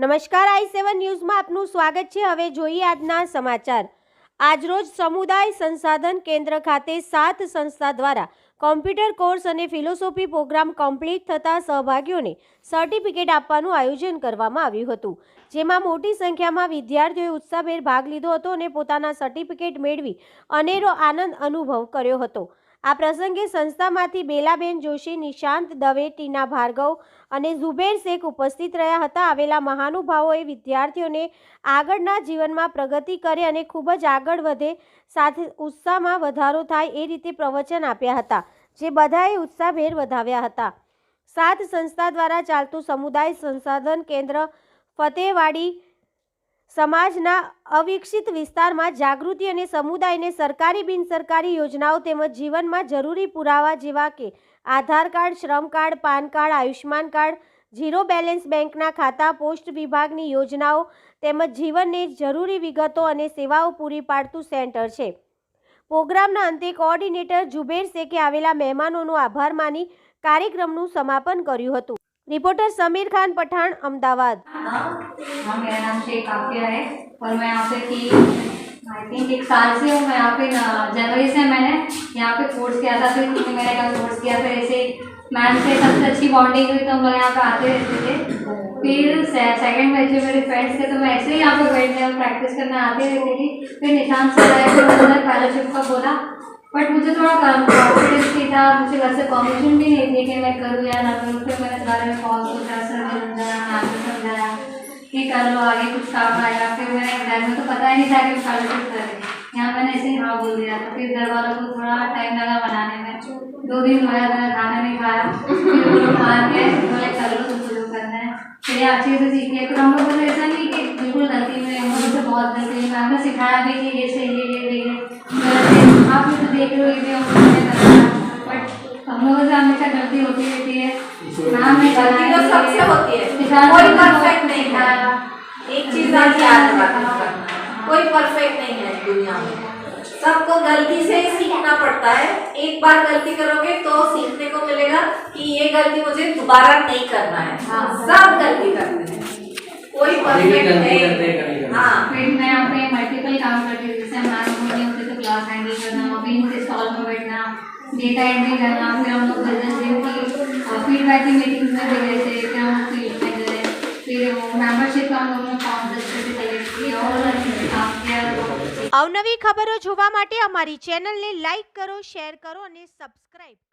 નમસ્કાર, આઈ સેવન ન્યૂઝમાં આપનું સ્વાગત છે. હવે જોઈએ આજના સમાચાર. આજરોજ સમુદાય સંસાધન કેન્દ્ર ખાતે સાત સંસ્થા દ્વારા કોમ્પ્યુટર કોર્સ અને ફિલોસોફી પ્રોગ્રામ કમ્પ્લીટ થતા સહભાગીઓને સર્ટિફિકેટ આપવાનું આયોજન કરવામાં આવ્યું હતું. જેમાં મોટી સંખ્યામાં વિદ્યાર્થીઓએ ઉત્સાહભેર ભાગ લીધો હતો અને પોતાના સર્ટિફિકેટ મેળવી અનેરો આનંદ અનુભવ કર્યો હતો. આ પ્રસંગે સંસ્થામાંથી બેલાબેન જોશી, નિશાંત દવે, ટીના ભાર્ગવ અને ઝુબેર શેખ ઉપસ્થિત રહ્યા હતા. આવેલા મહાનુભાવોએ વિદ્યાર્થીઓને આગળના જીવનમાં પ્રગતિ કરે અને ખૂબ જ આગળ વધે, સાથે ઉત્સાહમાં વધારો થાય એ રીતે પ્રવચન આપ્યા હતા, જે બધાએ ઉત્સાહભેર વધાવ્યા હતા. સાત સંસ્થા દ્વારા ચાલતું સમુદાય સંસાધન કેન્દ્ર, ફતેહવાડી સમાજના અવિકસિત વિસ્તારમાં જાગૃતિ અને સમુદાયને સરકારી બિનસરકારી યોજનાઓ તેમજ જીવનમાં જરૂરી પુરાવા જેવા કે Aadhaar card, Shram card, PAN card Ayushman card, zero balance બેંકના ખાતા, પોસ્ટ વિભાગની યોજનાઓ તેમજ જીવનને જરૂરી વિગતો અને સેવાઓ પૂરી પાડતું સેન્ટર છે. પ્રોગ્રામના અંતે કોઓર્ડિનેટર જુબેર શેખે આવેલા મહેમાનોનો આભાર માની કાર્યક્રમનું સમાપન કર્યું હતું. रिपोर्टर समीर खान पठान अहमदाबाद। हाँ, मेरा नाम शेख आफिया है और मैं यहाँ पे थी आई थिंक एक साल से हूँ, मैं यहाँ पे जनवरी से मैंने यहाँ पे कोर्स किया था, फिर मैंने कोर्स किया, फिर ऐसे मैम से सबसे अच्छी बॉन्डिंग हुई तो हम लोग यहाँ पे आते रहते थे। फिर सेकंड बैच में मेरे फ्रेंड्स थे तो मैं ऐसे ही यहाँ पे बैठने और प्रैक्टिस करने आते रहती थी। फिर निशान से आया, फिर उन्होंने का बोला बट मुझे थोड़ा कॉन्फिडेंस नहीं था। मुझे घर से भी नहीं थी कि मैं करूँ या ना करूँ। फिर मैंने बारे में कॉल सोचा सर समझाया मैम ने समझाया कि कर लो आगे कुछ काम आएगा। फिर मैंने घर में तो पता ही नहीं था कि फेलोशिप करें। यहाँ मैंने ऐसे ही हाँ बोल दिया। था फिर घर वालों को थोड़ा टाइम लगा बनाने में। दो दिन हुआ मैंने खाना नहीं खाया फिर मान गए, बोले कर लो तुमको जो करना है। फिर अच्छे से सीखे फिर हम लोग तो ऐसा नहीं कि बिल्कुल गलती में, हम लोग बहुत गलती है मैम ने सिखाया भी कि ये सही है ये ये है तो देख रहे हो हम लोगों बट हम लोगों से हमेशा गलती होती रहती है। मैम ने गलती तो सबसे होती है। कोई परफेक्ट नहीं है। एक चीज़ याद रखना कोई परफेक्ट नहीं है दुनिया में। सबको गलती से ही सीखना पड़ता है। एक बार गलती करोगे तो सीखने को मिलेगा कि ये गलती मुझे दोबारा नहीं करना है। हाँ। सब गलती करते हैं। कोई परफेक्ट हैं, नहीं। हाँ बैठना डेटा एंट्री करना फिर हम लोग बिजनेस दिन की फीडबैक की मीटिंग में भी गए थे फिर हम लोग फील्ड में गए फिर मेंबरशिप का हम लोगों ने फॉर्म दस से कलेक्ट किया और काम किया અવનવી ખબરો જોવા માટે અમારી ચેનલને લાઈક કરો શેર કરો અને સબસ્ક્રાઇબ કરો